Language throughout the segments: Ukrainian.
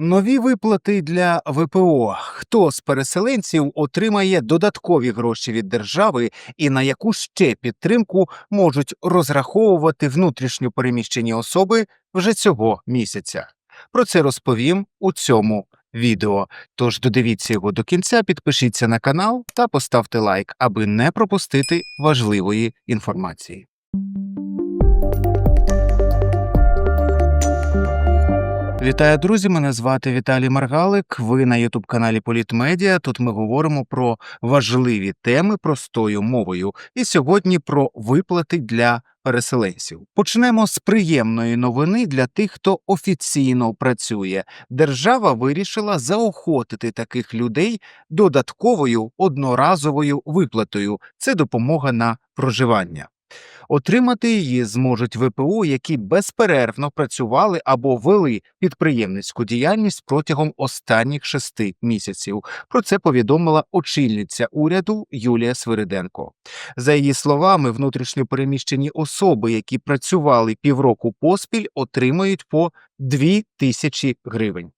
Нові виплати для ВПО. Хто з переселенців отримає додаткові гроші від держави і на яку ще підтримку можуть розраховувати внутрішньо переміщені особи вже цього місяця? Про це розповім у цьому відео. Тож додивіться його до кінця, підпишіться на канал та поставте лайк, аби не пропустити важливої інформації. Вітаю, друзі! Мене звати Віталій Маргалик. Ви на Ютуб каналі Політмедіа. Тут ми говоримо про важливі теми простою мовою. І сьогодні про виплати для переселенців. Почнемо з приємної новини для тих, хто офіційно працює. Держава вирішила заохотити таких людей додатковою одноразовою виплатою. Це допомога на проживання. Отримати її зможуть ВПО, які безперервно працювали або вели підприємницьку діяльність протягом останніх шести місяців. Про це повідомила очільниця уряду Юлія Свириденко. За її словами, внутрішньо переміщені особи, які працювали півроку поспіль, отримають по 2 тисячі гривень.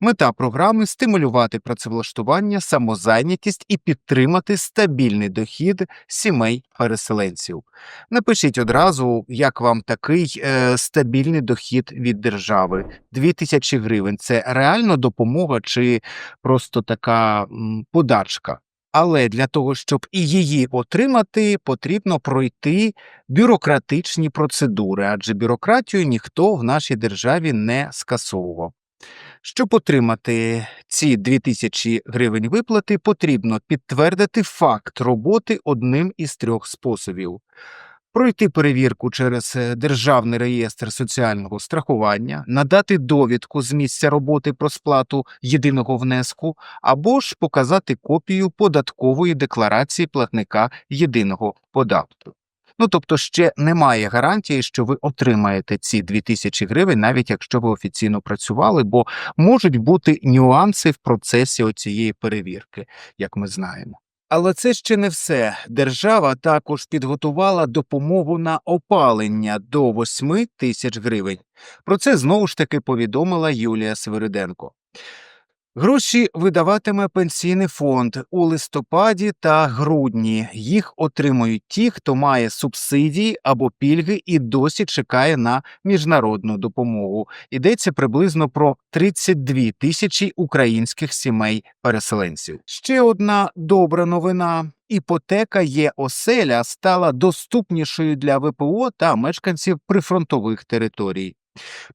Мета програми стимулювати працевлаштування, самозайнятість і підтримати стабільний дохід сімей переселенців. Напишіть одразу, як вам такий е, стабільний дохід від держави. 2000 гривень це реально допомога чи просто така м, подачка. Але для того, щоб і її отримати, потрібно пройти бюрократичні процедури, адже бюрократію ніхто в нашій державі не скасовував. Щоб отримати ці 2000 гривень виплати, потрібно підтвердити факт роботи одним із трьох способів: пройти перевірку через е, Державний реєстр соціального страхування, надати довідку з місця роботи про сплату єдиного внеску, або ж показати копію податкової декларації платника єдиного податку. Ну, тобто ще немає гарантії, що ви отримаєте ці 2000 гривень, навіть якщо ви офіційно працювали, бо можуть бути нюанси в процесі оцієї перевірки, як ми знаємо. Але це ще не все. Держава також підготувала допомогу на опалення до 8 тисяч гривень. Про це знову ж таки повідомила Юлія Свириденко. Гроші видаватиме пенсійний фонд у листопаді та грудні. Їх отримують ті, хто має субсидії або пільги і досі чекає на міжнародну допомогу. Йдеться приблизно про 32 тисячі українських сімей переселенців. Ще одна добра новина. Іпотека є оселя стала доступнішою для ВПО та мешканців прифронтових територій.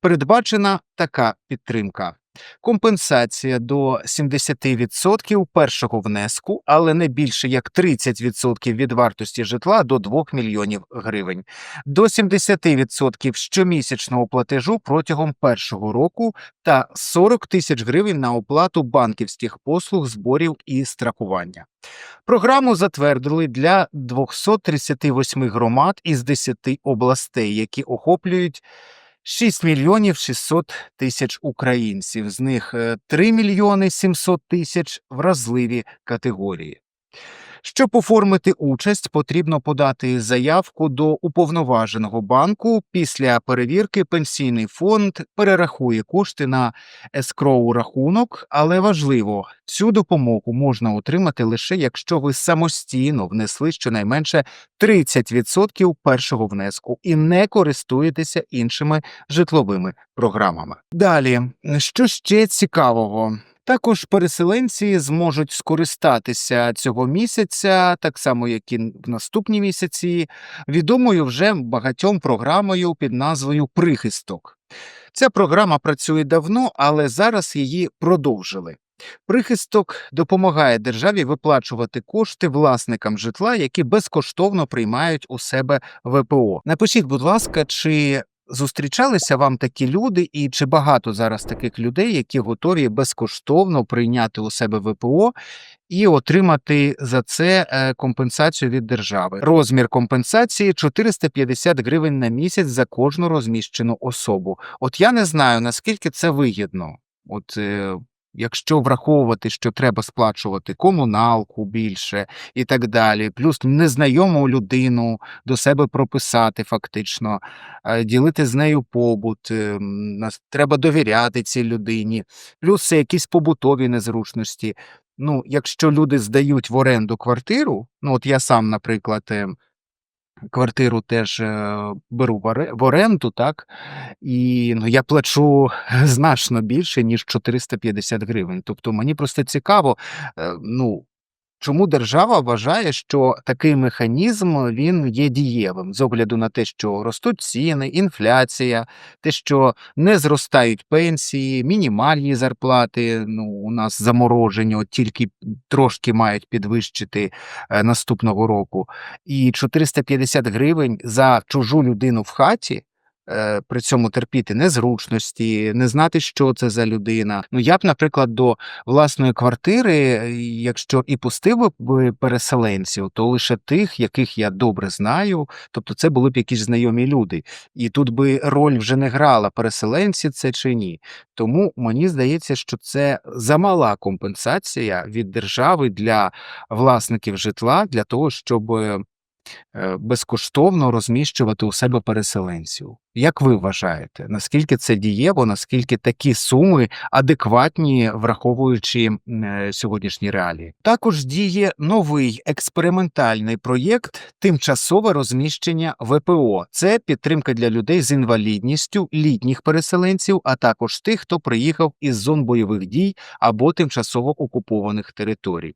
Передбачена така підтримка. Компенсація до 70% першого внеску, але не більше як 30% від вартості житла до 2 мільйонів гривень, до 70% щомісячного платежу протягом першого року та 40 тисяч гривень на оплату банківських послуг, зборів і страхування. Програму затвердили для 238 громад із 10 областей, які охоплюють 6 мільйонів 600 тисяч українців, з них е, 3 мільйони 700 тисяч вразливі категорії. Щоб оформити участь, потрібно подати заявку до уповноваженого банку. Після перевірки пенсійний фонд перерахує кошти на ескроу рахунок, але важливо, цю допомогу можна отримати лише якщо ви самостійно внесли щонайменше 30% першого внеску і не користуєтеся іншими житловими програмами. Далі, що ще цікавого? Також переселенці зможуть скористатися цього місяця, так само як і в наступні місяці, відомою вже багатьом програмою під назвою Прихисток. Ця програма працює давно, але зараз її продовжили. Прихисток допомагає державі виплачувати кошти власникам житла, які безкоштовно приймають у себе ВПО. Напишіть, будь ласка, чи Зустрічалися вам такі люди, і чи багато зараз таких людей, які готові безкоштовно прийняти у себе ВПО і отримати за це е, компенсацію від держави? Розмір компенсації 450 гривень на місяць за кожну розміщену особу. От я не знаю наскільки це вигідно. От е, якщо враховувати, що треба сплачувати комуналку більше і так далі, плюс незнайому людину до себе прописати фактично, е, ділити з нею побут, ем, нас треба довіряти цій людині, плюс це якісь побутові незручності. Ну, якщо люди здають в оренду квартиру, ну от я сам, наприклад, е, квартиру теж е, беру в оренду, так, і ну, я плачу значно більше, ніж 450 гривень. Тобто мені просто цікаво, е, ну, чому держава вважає, що такий механізм він є дієвим з огляду на те, що ростуть ціни, інфляція, те, що не зростають пенсії, мінімальні зарплати. Ну, у нас заморожені, от тільки трошки мають підвищити е, наступного року. І 450 гривень за чужу людину в хаті. Е, При цьому терпіти незручності, не знати, що це за людина. Ну я б, наприклад, до власної квартири, якщо і пустив би переселенців, то лише тих, яких я добре знаю, тобто це були б якісь знайомі люди. І тут би роль вже не грала, переселенці це чи ні. Тому мені здається, що це замала компенсація від держави для власників житла для того, щоб е, безкоштовно розміщувати у себе переселенців. Як ви вважаєте, наскільки це дієво, наскільки такі суми адекватні, враховуючи е, сьогоднішні реалії? Також діє новий експериментальний проєкт тимчасове розміщення ВПО. Це підтримка для людей з інвалідністю, літніх переселенців, а також тих, хто приїхав із зон бойових дій або тимчасово окупованих територій.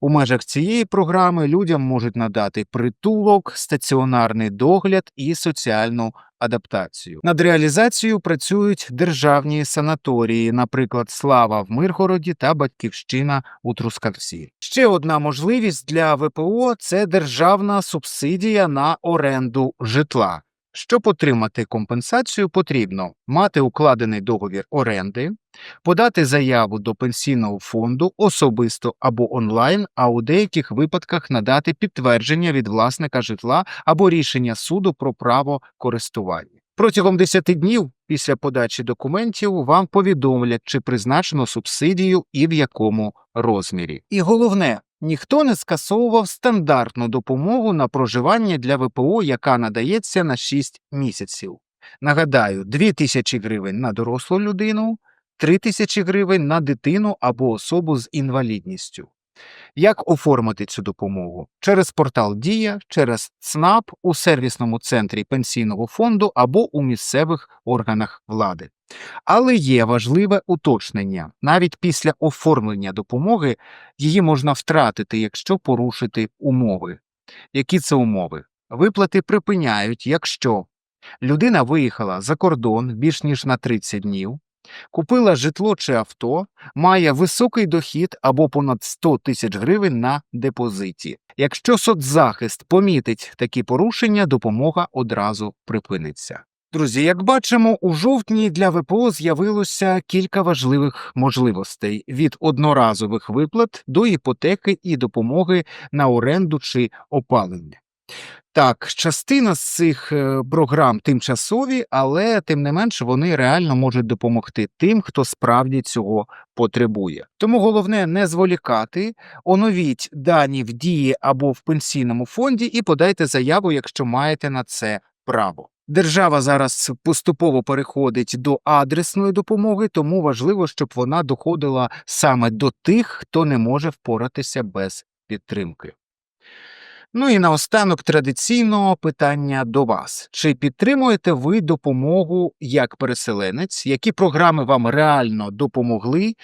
У межах цієї програми людям можуть надати притулок, стаціонарний догляд і соціальну адаптацію. Над реалізацією працюють державні санаторії, наприклад, Слава в Миргороді та Батьківщина у Трускавці. Ще одна можливість для ВПО це державна субсидія на оренду житла. Щоб отримати компенсацію, потрібно мати укладений договір оренди, подати заяву до пенсійного фонду особисто або онлайн, а у деяких випадках надати підтвердження від власника житла або рішення суду про право користування. Протягом 10 днів після подачі документів вам повідомлять, чи призначено субсидію і в якому розмірі. І головне, ніхто не скасовував стандартну допомогу на проживання для ВПО, яка надається на 6 місяців. Нагадаю, 2 тисячі гривень на дорослу людину, 3 тисячі гривень на дитину або особу з інвалідністю. Як оформити цю допомогу? Через портал Дія, через ЦНАП у сервісному центрі пенсійного фонду або у місцевих органах влади. Але є важливе уточнення: навіть після оформлення допомоги її можна втратити, якщо порушити умови. Які це умови? Виплати припиняють, якщо людина виїхала за кордон більш ніж на 30 днів, купила житло чи авто, має високий дохід або понад 100 тисяч гривень на депозиті. Якщо соцзахист помітить такі порушення, допомога одразу припиниться. Друзі, як бачимо, у жовтні для ВПО з'явилося кілька важливих можливостей від одноразових виплат до іпотеки і допомоги на оренду чи опалення. Так, частина з цих е, програм тимчасові, але тим не менш вони реально можуть допомогти тим, хто справді цього потребує. Тому головне не зволікати, оновіть дані в дії або в пенсійному фонді і подайте заяву, якщо маєте на це право. Держава зараз поступово переходить до адресної допомоги, тому важливо, щоб вона доходила саме до тих, хто не може впоратися без підтримки. Ну і наостанок традиційного питання до вас: чи підтримуєте ви допомогу як переселенець? Які програми вам реально допомогли,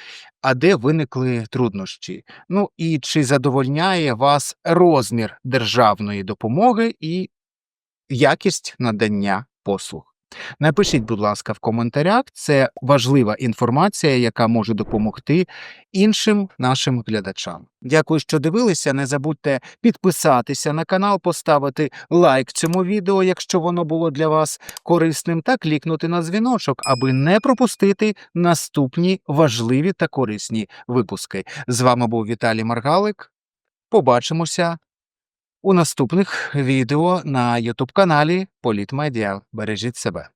а де виникли труднощі? Ну і чи задовольняє вас розмір державної допомоги і якість надання послуг? Напишіть, будь ласка, в коментарях. Це важлива інформація, яка може допомогти іншим нашим глядачам. Дякую, що дивилися. Не забудьте підписатися на канал, поставити лайк цьому відео, якщо воно було для вас корисним, та клікнути на дзвіночок, аби не пропустити наступні важливі та корисні випуски. З вами був Віталій Маргалик. Побачимося у наступних відео на YouTube каналі Політмедіа. Бережіть себе.